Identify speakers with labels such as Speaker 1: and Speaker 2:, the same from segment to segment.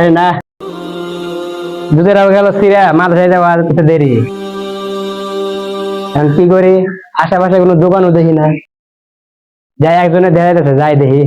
Speaker 1: আরে না। দুধের আবার গেল সিরা মাদ্রাসায় যাওয়া আর একটু দেরি। এখন কি করি? আশেপাশে কোনো দোকানও দেখি না। যাই একজনে দেখা যাচ্ছে যাই দেখি।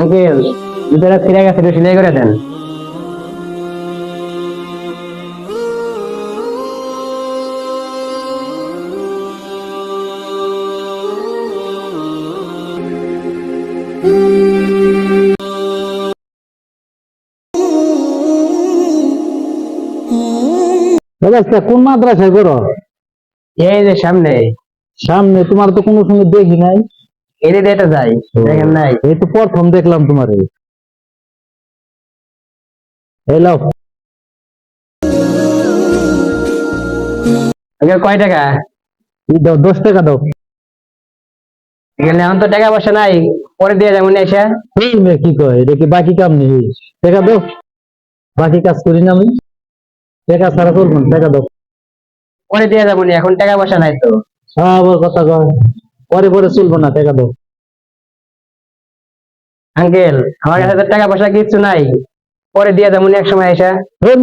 Speaker 1: আঙ্কেল, দুধের সিরা গেছে সিলাই করে দেন।
Speaker 2: আচ্ছা কোন মাদ্রাসায় করো
Speaker 1: এই যে সামনে।
Speaker 2: সামনে তোমার তো কোনো সময় দেখি নাই।
Speaker 1: এরে ডেটা যাই দেখেন নাই।
Speaker 2: এই তো প্রথম দেখলাম তোমার।
Speaker 1: আঙ্কেল কয় টাকা?
Speaker 2: এই দাও দশ টাকা দাও।
Speaker 1: এখানে এখন তো টাকা পয়সা নাই পরে দিয়ে যেমন এসে।
Speaker 2: কি কয় এটা কি বাকি কাম নেই? টাকা দাও। বাকি কাজ করি না আমি। টাকা ছাড়া না, টাকা দাও।
Speaker 1: পরে দিয়ে যাব এখন টাকা পয়সা নাই তো।
Speaker 2: হ্যাঁ আবার কথা কয়। পরে পরে চলবো না টাকা দাও।
Speaker 1: আঙ্কেল আমার কাছে টাকা পয়সা কিছু নাই। পরে দিয়ে যাব এক সময় এসে।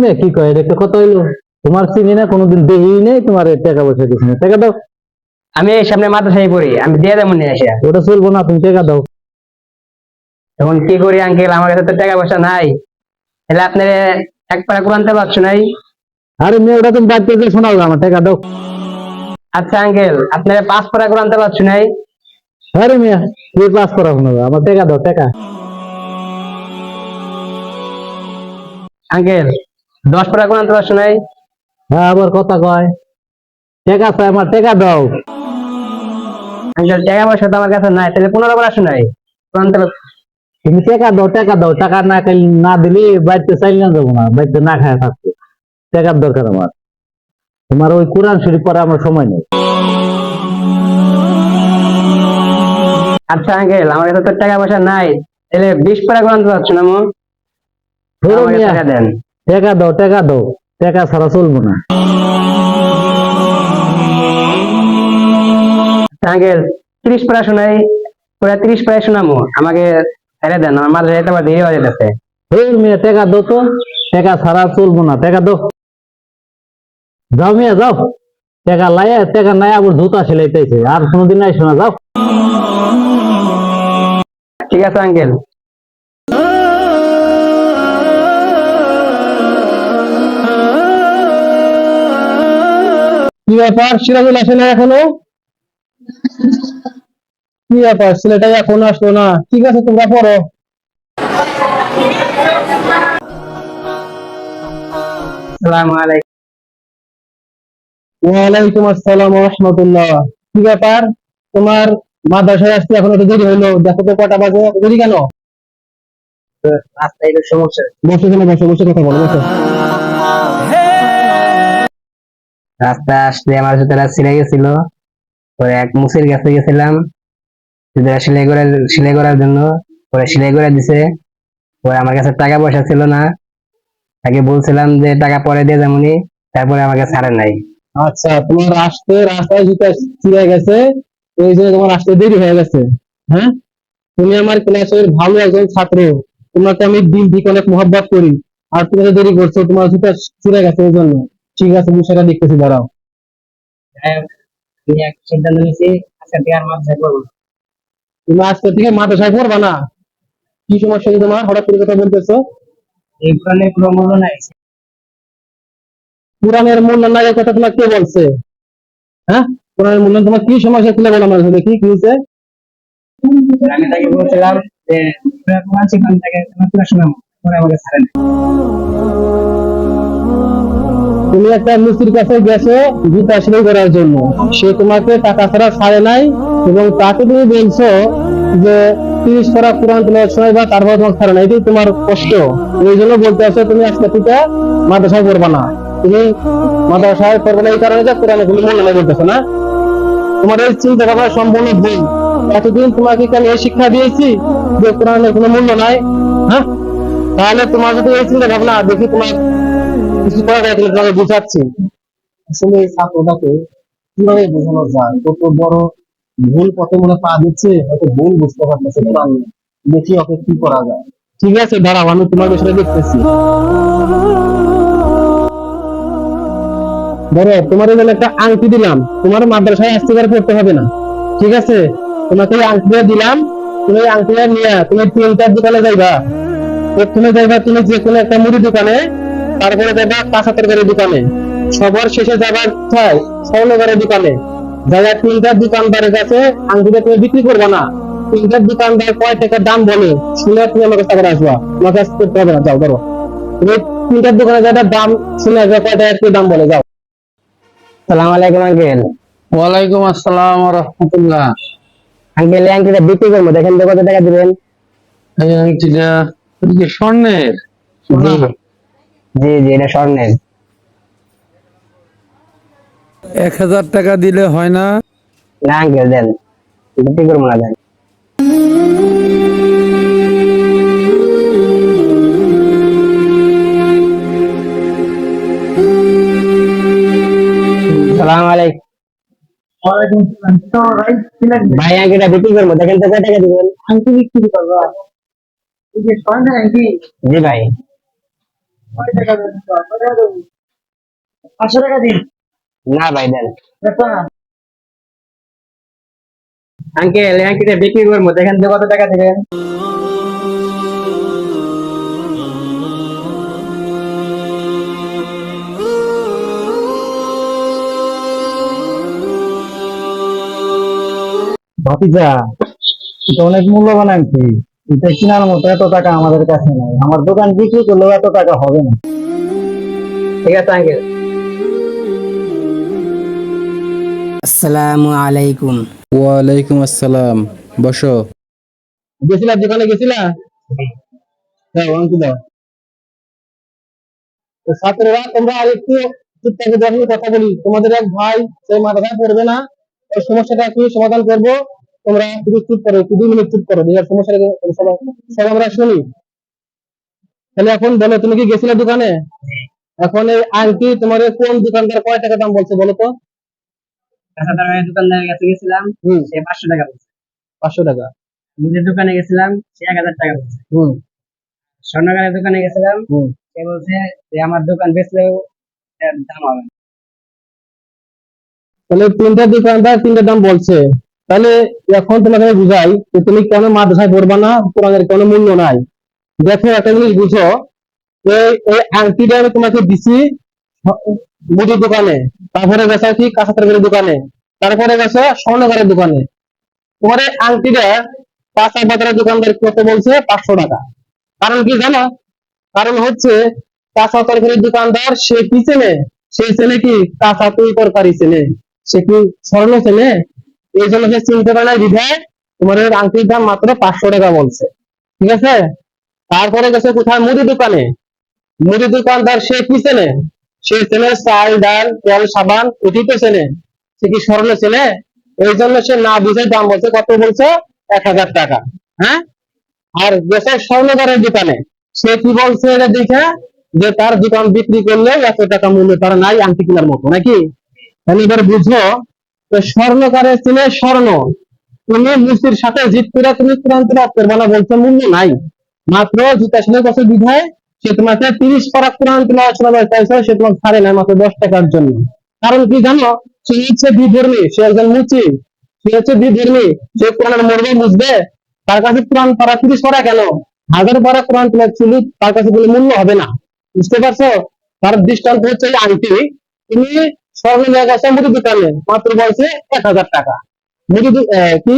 Speaker 2: মেয়ে কি কয়? এটা একটা কথা হইল। তোমার চিনি না কোনোদিন দেখি নেই তোমার টাকা পয়সা কিছু না টাকা দাও।
Speaker 1: আমি এই সামনে মাদ্রাসায় পড়ি আমি দিয়ে যাব নি এসে।
Speaker 2: ওটা চলবো না তুমি টাকা দাও।
Speaker 1: এখন কি করি আঙ্কেল? আমার কাছে তো টাকা পয়সা নাই। তাহলে আপনার এক পাড়া কোরআনতে পারছ নাই
Speaker 2: আরে মেয়ে ওটা তুমি বাড়িতে যে শোনাও আমার টাকা দাও।
Speaker 1: আচ্ছা আঙ্কেল আপনার পাঁচ পাড়া কোরআনতে পারছ নাই?
Speaker 2: আরে মেয়ে কি পাস করা শোনাবো আমার টাকা দাও টাকা।
Speaker 1: আঙ্কেল দশ পাড়া কোরআনতে পারছ নাই?
Speaker 2: হ্যাঁ আবার কথা কয়। টাকা চাই আমার টাকা দাও।
Speaker 1: আঙ্কেল টাকা পয়সা তো আমার কাছে নাই তাহলে পনেরো পাড়া শোনাই
Speaker 2: তুমি টাকা দাও টাকা দাও টাকা না না দিলে বাড়িতে চাইলে না যাব না বাড়িতে না খায় থাকতে টাকার দরকার আমার। তোমার ওই কোরআন শরীফ পড়া আমার সময় নেই।
Speaker 1: আচ্ছা আঙ্কেল আমার কাছে তো টাকা পয়সা নাই। তাহলে বিশ পাড়া কোরআনতে পারছ না মো? আমাকে টাকা দেন।
Speaker 2: টাকা দাও টাকা দাও। টাকা ছাড়া চলবো না।
Speaker 1: আঙ্কেল ত্রিশ পাড়া শোনাই পুরা ত্রিশ পাড়া শোনামো। আমাকে ছেড়ে দেন আমার যেতে আবার দেরি হয়ে যেতেছে
Speaker 2: টাকা দাও তো। টাকা ছাড়া চলবো না। টাকা দাও। যাও মেয়ে যাও। টাকা লাইয়া টাকা নাই আবার জুতা সেলাইতেছে আর কোনোদিন নাই শোনা যাও।
Speaker 1: ঠিক আছে আঙ্কেল।
Speaker 2: কি ব্যাপার? সিরাজুল আসে না এখনও? কি ব্যাপার? ছেলেটা এখন আসলো না। ঠিক আছে তোমরা পড়ো।
Speaker 1: সালাম আলাইকুম।
Speaker 2: ওয়ালাইকুম আসসালাম রহমতুল্লাহ। কি ব্যাপার? তোমার মাদ্রাসায় আসতে এখন একটু দেরি হইল। দেখো তো কটা বাজে। দেরি কেন? বসে কেন বসে বসে কথা বলো বসো।
Speaker 1: রাস্তা আসতে আমার জুতোটা ছিঁড়ে গেছিল। পরে এক মুসির কাছে গেছিলাম। সেলাই করে সেলাই করার জন্য। পরে সেলাই করে দিছে। পরে আমার কাছে টাকা পয়সা ছিল না। তাকে বলছিলাম যে টাকা পরে দিয়ে যেমনি তারপরে আমাকে ছাড়ে নাই।
Speaker 2: আচ্ছা তোমার আসতে রাস্তায় জুতা ছিঁড়ে গেছে এই জন্য তোমার আসতে দেরি হয়ে গেছে হ্যাঁ? তুমি আমার ক্লাসের ভালো একজন ছাত্র তোমাকে আমি দিন থেকে অনেক মহব্বত করি আর তুমি তো দেরি করছ তোমার জুতা ছিঁড়ে গেছে এই জন্য। ঠিক আছে তুমি সেটা দেখতেছি দাঁড়াও।
Speaker 1: সিদ্ধান্ত নিয়েছি আজকে থেকে আর মাদ্রাসায় পড়ব
Speaker 2: তুমি আজকে থেকে মাদ্রাসায় পড়বা না? কি সমস্যা তোমার? হঠাৎ করে কথা বলতেছো?
Speaker 1: এই কোরআনের কোনো মূল্য নাই।
Speaker 2: কোরআনের মূল্য নাই কথা তোমার কে বলছে? হ্যাঁ? কোরআনের মূল্য তোমার কি সমস্যা ছিল বলো আমার দেখি কি হয়েছে?
Speaker 1: আমি তাকে বলছিলাম যে কোরআন শিখান তাকে তোমার পুরা শোনাবো আমাকে ছাড়ে
Speaker 2: তুমি একটা মিস্ত্রির কাছে গেছো জুতা সেলাই করার জন্য। সে তোমাকে টাকা ছাড়া ছাড়ে নাই এবং তাকে তুমি বলছো যে তিরিশ করা কোরআন তোমার সময় বা তারপর তোমার ছাড়ে নাই এটাই তোমার কষ্ট। এই জন্য বলতে আসো তুমি আজকে থেকে মাদ্রাসায় পড়বা না। তুমি মাদ্রাসায় পড়বে না, এই কারণে যে কোরআনে মূল্য নাই বলতেছো না? তোমার এই চিন্তা ভাবনা সম্পূর্ণ ভুল। এতদিন তোমাকে আমি এই শিক্ষা দিয়েছি যে কোরআনের কোনো মূল্য নাই? হ্যাঁ? তাহলে তোমার যদি এই চিন্তা ভাবনা দেখি তোমার কিছু করা যায় তাহলে তোমাকে বুঝাচ্ছি। আসলে এই ছাত্রটাকে কীভাবে বোঝানো যায়? কত বড় ভুল পথে মনে পা দিচ্ছে হয়তো ভুল বুঝতে পারতেছে কোরআন। দেখি ওকে কি করা যায়। ঠিক আছে, দাঁড়াও, আমি তোমার বিষয়ে দেখতেছি। ধরো, তোমার এখানে একটা আংটি দিলাম। তোমার মাদ্রাসায় পারে পড়তে হবে না। ঠিক আছে? তোমাকে আংটিটা দিলাম। তুমি এই আংটিটা নিয়ে তুমি তিনটার দোকানে যাইবা। প্রথমে যাইবা তুমি যে কোনো একটা মুড়ি দোকানে, তারপরে যাইবা কাঁচা তরকারির দোকানে। সবার শেষে যাবার চাই স্বর্ণকারের দোকানে। যারা তিনটার দোকানদারের কাছে আংটিটা তুমি বিক্রি করবে না। তিনটার দোকানদার কয় টাকার দাম বলে, শুনে তুমি আমার কাছে আবার আসবা। আমার কাছে করতে হবে না যাও ধরো তুমি তিনটার দোকানে যারা দাম শুনে আসবে কয় টাকা দাম বলে, যাও।
Speaker 1: সালাম আলাইকুম আঙ্কেল।
Speaker 2: ওয়ালাইকুম আসসালাম রহমতুল্লাহ।
Speaker 1: আঙ্কেল এই আংটিটা বিক্রি করব। দেখেন তো কত টাকা দিবেন?
Speaker 2: এই আংটিটা কি স্বর্ণের?
Speaker 1: জি। জি জি এটা স্বর্ণের।
Speaker 3: এক হাজার টাকা দিলে হয় না।
Speaker 1: না আঙ্কেল দেন। বিক্রি করব না দেন। ভাই আঙ্কিটা বিক্রি করব। দেখেন তো কয় টাকা দিবেন
Speaker 4: বিক্রি করব।
Speaker 1: জি ভাই।
Speaker 4: টাকা? পাঁচশো দিন।
Speaker 1: না ভাই দেন। আঙ্কেল আংটিটা বিক্রি করব। দেখেন তো কত টাকা দিবেন?
Speaker 2: ভাতিজা এটা অনেক মূল্যবান আংটি। এটা কেনার মতো এত টাকা আমাদের কাছে নাই। আমার দোকান বিক্রি করলেও এত টাকা হবে না।
Speaker 1: ঠিক আছে আঙ্কেল। আসসালামু আলাইকুম।
Speaker 3: ওয়ালাইকুম আসসালাম। বসো।
Speaker 2: গেছিলা দোকানে গেছিলা? দাও আংটি দাও। তো ছাত্ররা তোমরা আর একটু কথা বলি। তোমাদের এক ভাই সেই মাথায় পড়বে না। ওই সমস্যাটা কি সমাধান করব। তোমরা শুধু চুপ করো একটু দুই মিনিট চুপ করো নিজের সমস্যাটা সব আমরা শুনি? তাহলে এখন বলো তুমি কি গেছিলে দোকানে? এখন এই আংটি তোমার কোন দোকানদার কয় টাকা দাম বলছে বলো তো?
Speaker 1: দোকানদারের কাছে গেছিলাম সে পাঁচশো টাকা বলছে।
Speaker 2: পাঁচশো টাকা।
Speaker 1: মুদির দোকানে গেছিলাম সে এক হাজার টাকা বলছে।
Speaker 2: হুম।
Speaker 1: স্বর্ণকারের দোকানে গেছিলাম
Speaker 2: হুম।
Speaker 1: সে বলছে যে আমার দোকান বেচলেও দাম হবে।
Speaker 2: তাহলে তিনটা দোকানদার তিনটা দাম বলছে। তাহলে এখন তোমাকে বুঝাই যে তুমি কেন মাদ্রাসায় পড়বা না কোরআনের কোনো মূল্য নাই। দেখো একটা জিনিস বুঝো এই আংটিটা আমি তোমাকে দিছি মুদির দোকানে, তারপরে গেছে কি কাঁচা তরকারির দোকানে, তারপরে গেছে স্বর্ণকারের দোকানে। তোমার এই আংটিটা কাঁচা বাজারের দোকানদার কত বলছে? পাঁচশো টাকা। কারণ কি জানো? কারণ হচ্ছে কাঁচা তরকারির দোকানদার সে কি চেনে সে চেনে কি কাঁচা তরকারি চেনে। সে কি স্বর্ণ চেনে এই জন্য সে চিনতে পারে না বিধায় তোমার আংটির দাম মাত্র পাঁচশো টাকা বলছে। ঠিক আছে? তারপরে গেছে কোথায়? মুদি দোকানে। মুদি দোকানদার সে কি চেনে? সে চেনে চাল, ডাল, তেল, সাবান, এটি তো চেনে। সে কি স্বর্ণ চেনে? এই জন্য সে না বুঝে দাম বলছে, কত বলছে? এক হাজার টাকা। হ্যাঁ? আর গেছে স্বর্ণকারের দোকানে। সে কি বলছে এটা দেখে? যে তার দোকান বিক্রি করলে এত টাকা মূল্য তার নাই আংটি কেনার মতো, নাকি? তাহলে এবার বুঝো তো স্বর্ণকারের চিনে স্বর্ণ। তুমি মুসির সাথে জিত করে তুমি কোরআন তিলাওয়াত করবে না, বলছে মূল্য নাই। মাত্র জুতা শুনে বছর বিধায়? সে তোমাকে তিরিশ পারা কোরআন তিলাওয়াত শোনাবে চাইছে, সে তোমাকে ছাড়ে না মাত্র দশ টাকার জন্য। কারণ কি জানো? সে হচ্ছে বিধর্মী সে একজন মুচি। সে হচ্ছে বিধর্মী সে কোরআনের মর্ম বুঝবে, তার কাছে কোরআন পারা তিরিশ পারা কেন? হাজার পারা কোরআন তিলাওয়াত শুনি তার কাছে কোনো মূল্য হবে না। বুঝতে পারছ? তার দৃষ্টান্ত হচ্ছে আংটি। তুমি দোকানে, মাত্র বলছে এক হাজার টাকা। মুদি কি?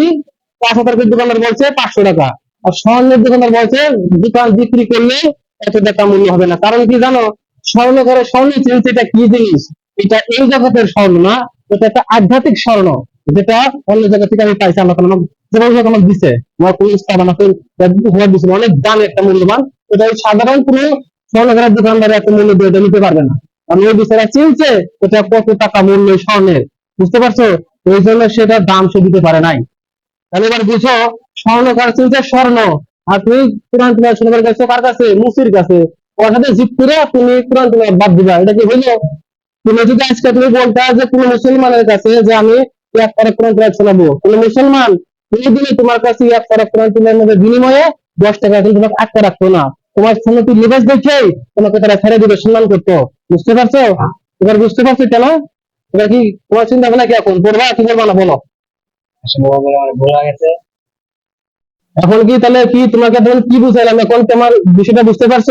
Speaker 2: পাঁচ হাজার বলছে পাঁচশো টাকা। আর স্বর্ণের বলছে, দোকান বিক্রি করলে এত টাকা মূল্য হবে না। কারণ কি জানো, স্বর্ণ করে স্বর্ণ এটা কি জিনিস? এটা এই জগতের স্বর্ণ না, এটা একটা আধ্যাত্মিক স্বর্ণ, যেটা অন্য জায়গা থেকে আমি পাইছি আমার কোনো যেমন কোনো দিছে। আমার কোনো আমাকে অনেক দাম একটা মূল্যবান। এটা সাধারণ কোনো স্বর্ণকারের দোকানদার এত মূল্য দিয়ে নিতে পারবে না। আমি ওই বিচারা চিনছে এটা কত টাকা মূল্য স্বর্ণের, বুঝতে পারছ? এই জন্য সেটা দাম সে দিতে পারে নাই। তাহলে এবার বুঝো স্বর্ণকার চিনছে স্বর্ণ। আর তুমি কোরআন তোমার শুনবার কাছে কার কাছে? মুসির কাছে। ওর সাথে জিত করে তুমি কোরআন তোমার বাদ দিবা। এটা কি হইল তুমি যদি আজকে তুমি বলতে যে কোনো মুসলমানের কাছে যে আমি এক পারা কোরআন তেলাওয়াত শোনাবো তুমি মুসলমান এই দিনে তোমার কাছে এক পারা কোরআন তেলাওয়াতের মধ্যে বিনিময়ে দশ টাকা কিন্তু তোমাকে আটকে রাখতো না। তোমার সুন্নতি লিবাস দেখে তোমাকে তারা ছেড়ে দিবে সম্মান করতো। বুঝতে পারছ? এবার বুঝতে পারছ কেন? এবার কি তোমার চিন্তা ভাবনা কি এখন? করবা কি করবা না বলো।
Speaker 1: আসলে বাবা আমার ভুল হয়ে গেছে।
Speaker 2: এখন কি তাহলে কি তোমাকে তখন কি বুঝাইলাম? এখন তোমার বিষয়টা বুঝতে পারছ?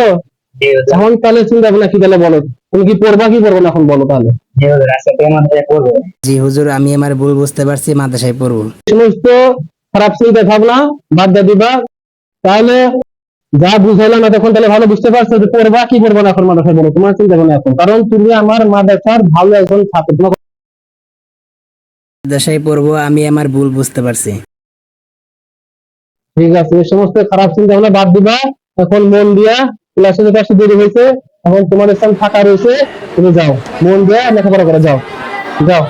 Speaker 2: এখন তাহলে চিন্তা ভাবনা কি তাহলে বলো? তুমি কি পড়বা কি করব না এখন বলো তাহলে?
Speaker 1: জি হুজুর পড়ব।
Speaker 5: আমি আমার ভুল বুঝতে পারছি মাদ্রাসায় পড়ব।
Speaker 2: সমস্ত খারাপ চিন্তা ভাবনা বাদ দিবা। তাহলে যা বুঝাইলাম তখন তাহলে ভালো বুঝতে পারছ যে পড়বা কি করব না এখন মাদ্রাসায় বলো তোমার চিন্তা ভাবনা এখন। কারণ তুমি আমার মাদ্রাসার ভালো একজন ছাত্র। তোমাকে
Speaker 5: মাদ্রাসায় পড়ব আমি আমার ভুল বুঝতে পারছি।
Speaker 2: ঠিক আছে এই সমস্ত খারাপ চিন্তা ভাবনা বাদ দিবা। এখন মন দিয়া ক্লাসে যেতে আসতে দেরি হয়েছে। এখন তোমার স্থান ফাঁকা রয়েছে তুমি যাও। মন দিয়া লেখাপড়া করে যাও। যাও।